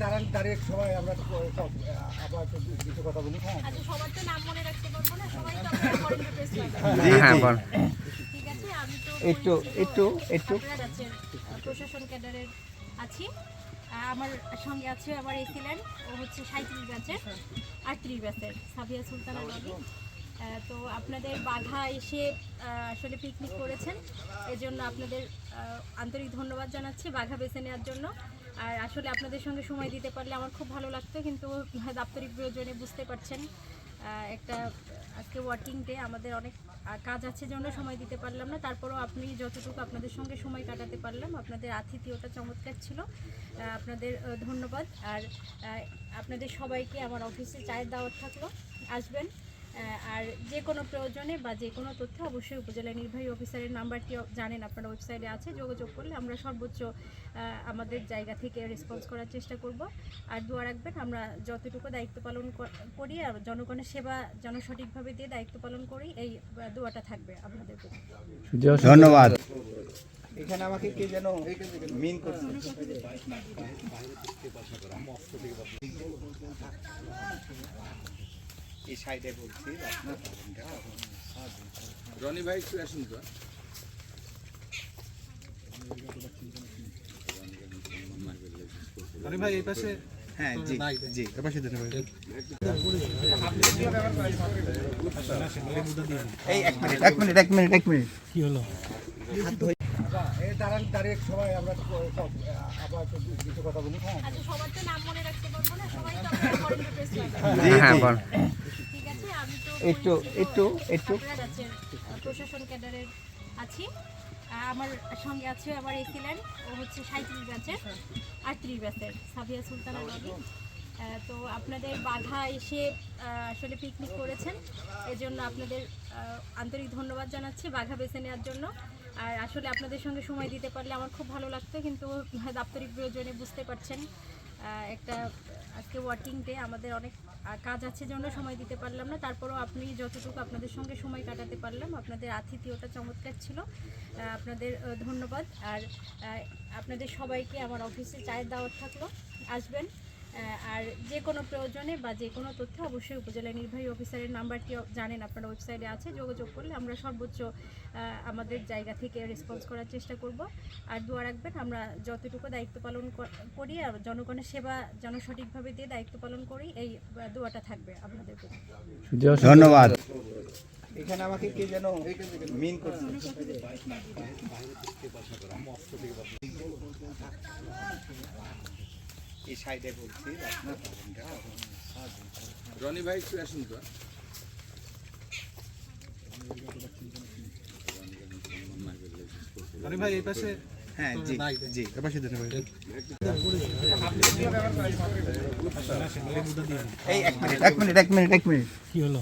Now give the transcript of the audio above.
দাঁড়ান দাঁড়িয়ে সবাই আমরা তো আবার কিছু কথা বলি হ্যাঁ। আচ্ছা সবার তো নাম মনে রাখতে পারব না সবাই তো। হ্যাঁ বল। ঠিক আছে আমি তো একটু একটু প্রশাসন ক্যাডারের আছি। আমার সঙ্গে আছে আমার এসিলেন ও হচ্ছে সাঁত্রিশ ব্যাচের আটত্রিশ ব্যাচের সাবিয়া সুলতানা নদী তো আপনাদের বাঘা এসে আসলে পিকনিক করেছেন। এজন্য আপনাদের আন্তরিক ধন্যবাদ জানাচ্ছি বাঘা বেছে নেওয়ার জন্য। আর আসলে আপনাদের সঙ্গে সময় দিতে পারলে আমার খুব ভালো লাগতো, কিন্তু দাপ্তরিক প্রয়োজনে বুঝতে পারছেন একটা আজকে ওয়ার্কিং ডে আমাদের অনেক কাজ আছে জন্য সময় দিতে পারলাম না। তারপরেও আপনি যতটুকু আপনাদের সঙ্গে সময় কাটাতে পারলাম, আপনাদের আতিথিয়তা চমৎকার ছিল। আপনাদের ধন্যবাদ। আর আপনাদের সবাইকে আমার অফিসে চায়ের দাওয়াত থাকল। আসবেন। আর যে কোনো প্রয়োজনে বা যে কোনো তথ্য অবশ্যই উপজেলা নির্বাহী অফিসারের নাম্বারটি জানেন আপনারা ওয়েবসাইটে আছে যোগাযোগ করলে আমরা সর্বোচ্চ আমাদের জায়গা থেকে রেসপন্স করার চেষ্টা করব। আর দোয়া রাখবেন আমরা যতটুকু দায়িত্ব পালন করি আর জনগণের সেবা যেন সঠিকভাবে দিয়ে দায়িত্ব পালন করি এই দোয়াটা থাকবে আপনাদের প্রতি। ধন্যবাদ। এখানে আমাকে কে যেন মিন করছে? এই সাইডে বলছি রনি ভাই একটু আসুন তো। রনি ভাই এই পাশে হ্যাঁ জি জি। এই এক মিনিট এক মিনিট এক মিনিট এক মিনিট। কি হলো? এই দাঁড়ান দাঁড়িয়ে সবাই আমরা আবার কিছু কথা বলি হ্যাঁ। আচ্ছা সবার তো নাম মনে রাখতে পারব না সবাই তো আপনারা হ্যাঁ একটু একটু একটু। প্রশাসন ক্যাডারের আছি। আমার সঙ্গে আছে আমার এসিলেন ও হচ্ছে সাঁত্রিশ ব্যাচের, আটত্রিশ ব্যাচের, সাবিয়া সুলতানা নদী তো আপনাদের বাঘা এসে আসলে পিকনিক করেছেন। এজন্য আপনাদের আন্তরিক ধন্যবাদ জানাচ্ছি বাঘা বেছে নেওয়ার জন্য। আর আসলে আপনাদের সঙ্গে সময় দিতে পারলে আমার খুব ভালো লাগতো, কিন্তু দাপ্তরিক প্রয়োজনে বুঝতে পারছেন একটা আজকে ওয়ার্কিং ডে আমাদের অনেক কাজ আছে জন্য সময় দিতে পারলাম না। তারপরও আপনি যতটুকু আপনাদের সঙ্গে সময় কাটাতে পারলাম, আপনাদের আতিথিয়তা চমৎকার ছিল। আপনাদের ধন্যবাদ। আর আপনাদের সবাইকে আমার অফিসে চায়ের দাওয়াত থাকল। আসবেন। আর যে কোনো প্রয়োজনে বা যে কোনো তথ্য অবশ্যই উপজেলা নির্বাহী অফিসারের নাম্বারটি জানেন আপনারা ওয়েবসাইটে আছে যোগাযোগ করলে আমরা সর্বোচ্চ আমাদের জায়গা থেকে রেসপন্স করার চেষ্টা করব। আর দোয়া রাখবেন আমরা যতটুকু দায়িত্ব পালন করি আর জনগণের সেবা যেন সঠিকভাবে দিয়ে দায়িত্ব পালন করি এই দোয়াটা থাকবে আপনাদের প্রতি। ধন্যবাদ। এখানে আমাকে কে যেন মিন করছে? এই সাইডে বলছি রনি ভাই একটু আসুন তো। রনি ভাই এই পাশে হ্যাঁ জি জি। এই এক মিনিট এক মিনিট এক মিনিট এক মিনিট। কি হলো?